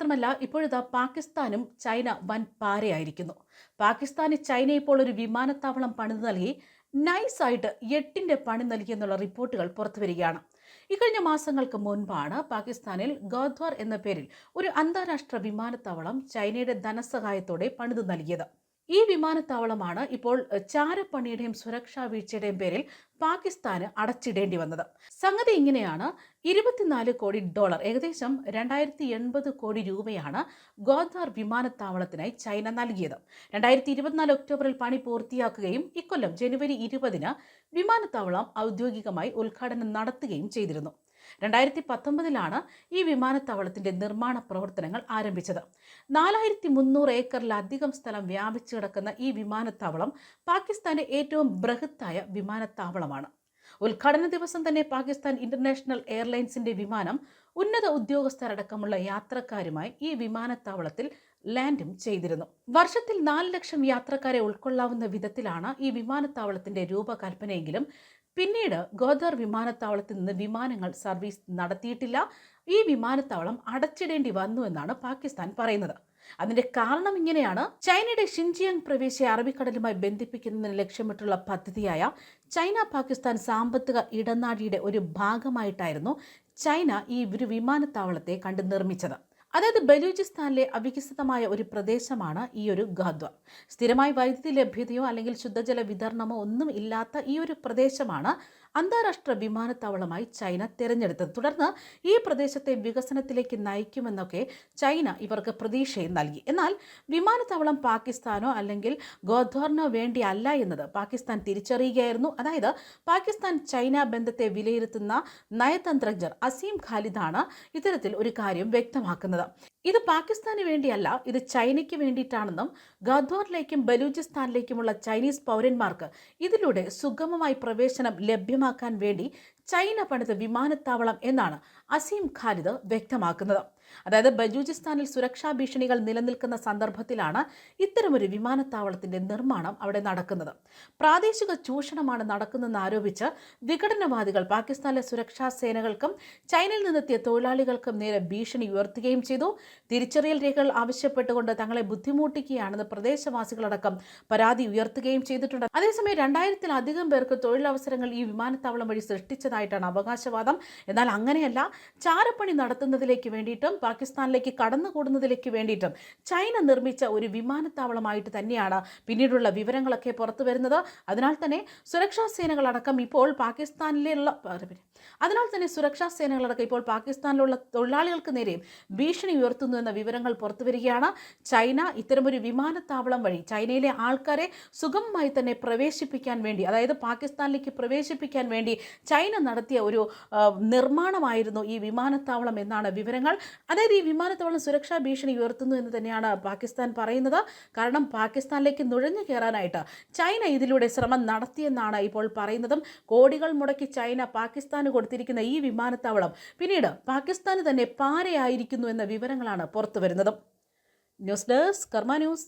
മാത്രമല്ല ഇപ്പോഴിതാ പാകിസ്ഥാനും ചൈന വൻ പാരയായിരിക്കുന്നു. പാകിസ്ഥാന് ചൈന ഇപ്പോൾ ഒരു വിമാനത്താവളം പണിത് നൽകി നൈസായിട്ട് എട്ടിന്റെ പണി നൽകിയെന്നുള്ള റിപ്പോർട്ടുകൾ പുറത്തു വരികയാണ് ഇക്കഴിഞ്ഞ മാസങ്ങൾക്ക് മുൻപാണ് പാകിസ്ഥാനിൽ ഗോദ്വാർ എന്ന പേരിൽ ഒരു അന്താരാഷ്ട്ര വിമാനത്താവളം ചൈനയുടെ ധനസഹായത്തോടെ പണിതു നൽകിയത്. ഈ വിമാനത്താവളമാണ് ഇപ്പോൾ ചാരപ്പണിയുടെയും സുരക്ഷാ വീഴ്ചയുടെയും പേരിൽ പാകിസ്ഥാന് അടച്ചിടേണ്ടി വന്നത്. സംഗതി ഇങ്ങനെയാണ്. ഇരുപത്തിനാല് കോടി ഡോളർ ഏകദേശം രണ്ടായിരത്തി എൺപത് കോടി രൂപയാണ് ഗോദ്വാർ വിമാനത്താവളത്തിനായി ചൈന നൽകിയത്. രണ്ടായിരത്തി ഇരുപത്തിനാല് ഒക്ടോബറിൽ പണി പൂർത്തിയാക്കുകയും ഇക്കൊല്ലം ജനുവരി ഇരുപതിന് വിമാനത്താവളം ഔദ്യോഗികമായി ഉദ്ഘാടനം നടത്തുകയും ചെയ്തിരുന്നു. രണ്ടായിരത്തി പത്തൊമ്പതിലാണ് ഈ വിമാനത്താവളത്തിന്റെ നിർമ്മാണ പ്രവർത്തനങ്ങൾ ആരംഭിച്ചത്. നാലായിരത്തി മുന്നൂറ് ഏക്കറിലധികം സ്ഥലം വ്യാപിച്ചു കിടക്കുന്ന ഈ വിമാനത്താവളം പാകിസ്ഥാന്റെ ഏറ്റവും ബൃഹത്തായ വിമാനത്താവളമാണ്. ഉദ്ഘാടന ദിവസം തന്നെ പാകിസ്ഥാൻ ഇന്റർനാഷണൽ എയർലൈൻസിന്റെ വിമാനം ഉന്നത ഉദ്യോഗസ്ഥരടക്കമുള്ള യാത്രക്കാരുമായി ഈ വിമാനത്താവളത്തിൽ ലാൻഡും ചെയ്തിരുന്നു. വർഷത്തിൽ നാല് ലക്ഷം യാത്രക്കാരെ ഉൾക്കൊള്ളാവുന്ന വിധത്തിലാണ് ഈ വിമാനത്താവളത്തിന്റെ രൂപകൽപ്പനയെങ്കിലും പിന്നീട് ഗോദർ വിമാനത്താവളത്തിൽ നിന്ന് വിമാനങ്ങൾ സർവീസ് നടത്തിയിട്ടില്ല. ഈ വിമാനത്താവളം അടച്ചിടേണ്ടി വന്നു എന്നാണ് പാകിസ്ഥാൻ പറയുന്നത്. അതിന്റെ കാരണം ഇങ്ങനെയാണ്. ചൈനയുടെ ഷിൻജിയാങ് പ്രവേശി അറബിക്കടലുമായി ബന്ധിപ്പിക്കുന്നതിന് ലക്ഷ്യമിട്ടുള്ള പദ്ധതിയായ ചൈന പാകിസ്ഥാൻ സാമ്പത്തിക ഇടനാഴിയുടെ ഒരു ഭാഗമായിട്ടായിരുന്നു ചൈന ഈ ഒരു വിമാനത്താവളത്തെ കണ്ട് നിർമ്മിച്ചത്. അതായത് ബലൂചിസ്ഥാനിലെ അവികസിതമായ ഒരു പ്രദേശമാണ് ഈ ഒരു ഗാദ്വ. സ്ഥിരമായി വൈദ്യുതി ലഭ്യതയോ അല്ലെങ്കിൽ ശുദ്ധജല വിതരണമോ ഒന്നും ഇല്ലാത്ത ഈ ഒരു പ്രദേശമാണ് അന്താരാഷ്ട്ര വിമാനത്താവളമായി ചൈന തിരഞ്ഞെടുത്തത്. തുടർന്ന് ഈ പ്രദേശത്തെ വികസനത്തിലേക്ക് നയിക്കുമെന്നൊക്കെ ചൈന ഇവർക്ക് പ്രതീക്ഷയും നൽകി. എന്നാൽ വിമാനത്താവളം പാകിസ്ഥാനോ അല്ലെങ്കിൽ ഗോദ്വാറിനോ വേണ്ടിയല്ല എന്നത് പാകിസ്ഥാൻ തിരിച്ചറിയുകയായിരുന്നു. അതായത് പാകിസ്ഥാൻ ചൈന ബന്ധത്തെ വിലയിരുത്തുന്ന നയതന്ത്രജ്ഞർ അസീം ഖാലിദാണ് ഇത്തരത്തിൽ ഒരു കാര്യം വ്യക്തമാക്കുന്നത്. ഇത് പാകിസ്ഥാന് വേണ്ടിയല്ല ഇത് ചൈനയ്ക്ക് വേണ്ടിയിട്ടാണെന്നും ഗാദ്വാറിലേക്കും ബലൂചിസ്ഥാനിലേക്കുമുള്ള ചൈനീസ് പൗരന്മാർക്ക് ഇതിലൂടെ സുഗമമായി പ്രവേശനം ലഭ്യമാക്കാൻ വേണ്ടി ചൈന പണിത വിമാനത്താവളം എന്നാണ് അസീം ഖാലിദ് വ്യക്തമാക്കുന്നത്. അതായത് ബലൂചിസ്ഥാനിൽ സുരക്ഷാ ഭീഷണികൾ നിലനിൽക്കുന്ന സന്ദർഭത്തിലാണ് ഇത്തരമൊരു വിമാനത്താവളത്തിന്റെ നിർമ്മാണം അവിടെ നടക്കുന്നത്. പ്രാദേശിക ചൂഷണമാണ് നടക്കുന്നതെന്ന് ആരോപിച്ച് വിഘടനവാദികൾ പാകിസ്ഥാനിലെ സുരക്ഷാ സേനകൾക്കും ചൈനയിൽ നിന്നെത്തിയ തൊഴിലാളികൾക്കും നേരെ ഭീഷണി ഉയർത്തുകയും ചെയ്തു. തിരിച്ചറിയൽ രേഖകൾ ആവശ്യപ്പെട്ടുകൊണ്ട് തങ്ങളെ ബുദ്ധിമുട്ടിക്കുകയാണെന്ന് പ്രദേശവാസികളടക്കം പരാതി ഉയർത്തുകയും ചെയ്തിട്ടുണ്ട്. അതേസമയം രണ്ടായിരത്തിലധികം പേർക്ക് തൊഴിലവസരങ്ങൾ ഈ വിമാനത്താവളം വഴി സൃഷ്ടിച്ചതായിട്ടാണ് അവകാശവാദം. എന്നാൽ അങ്ങനെയല്ല ചാരപ്പണി നടത്തുന്നതിലേക്ക് വേണ്ടിയിട്ടും പാകിസ്ഥാനിലേക്ക് കടന്നുകൂടുന്നതിലേക്ക് വേണ്ടിയിട്ടും ചൈന നിർമ്മിച്ച ഒരു വിമാനത്താവളമായിട്ട് തന്നെയാണ് പിന്നീടുള്ള വിവരങ്ങളൊക്കെ പുറത്തു വരുന്നത്. അതിനാൽ തന്നെ സുരക്ഷാ സേനകളടക്കം ഇപ്പോൾ പാകിസ്ഥാനിലുള്ള അതിനാൽ തന്നെ സുരക്ഷാ സേനകളടക്കം ഇപ്പോൾ പാകിസ്ഥാനിലുള്ള തൊഴിലാളികൾക്ക് നേരെയും ഭീഷണി ഉയർത്തുന്നു എന്ന വിവരങ്ങൾ പുറത്തു വരികയാണ്. ചൈന ഇത്തരമൊരു വിമാനത്താവളം വഴി ചൈനയിലെ ആൾക്കാരെ സുഗമമായി തന്നെ പ്രവേശിപ്പിക്കാൻ വേണ്ടി അതായത് പാകിസ്ഥാനിലേക്ക് പ്രവേശിപ്പിക്കാൻ വേണ്ടി ചൈന നടത്തിയ ഒരു നിർമ്മാണമായിരുന്നു ഈ വിമാനത്താവളം എന്നാണ് വിവരങ്ങൾ. അതായത് ഈ വിമാനത്താവളം സുരക്ഷാ ഭീഷണി ഉയർത്തുന്നു എന്ന് തന്നെയാണ് പാകിസ്ഥാൻ പറയുന്നത്. കാരണം പാകിസ്ഥാനിലേക്ക് നുഴഞ്ഞു കയറാനായിട്ട് ചൈന ഇതിലൂടെ ശ്രമം നടത്തിയെന്നാണ് ഇപ്പോൾ പറയുന്നതും. കോടികൾ മുടക്കി ചൈന പാകിസ്ഥാന് കൊടുത്തിരിക്കുന്ന ഈ വിമാനത്താവളം പിന്നീട് പാകിസ്ഥാന് തന്നെ പാരയായിരിക്കുന്നു എന്ന വിവരങ്ങളാണ് പുറത്തു വരുന്നതും ന്യൂസ് ഡെസ്ക് കർമ്മ ന്യൂസ്.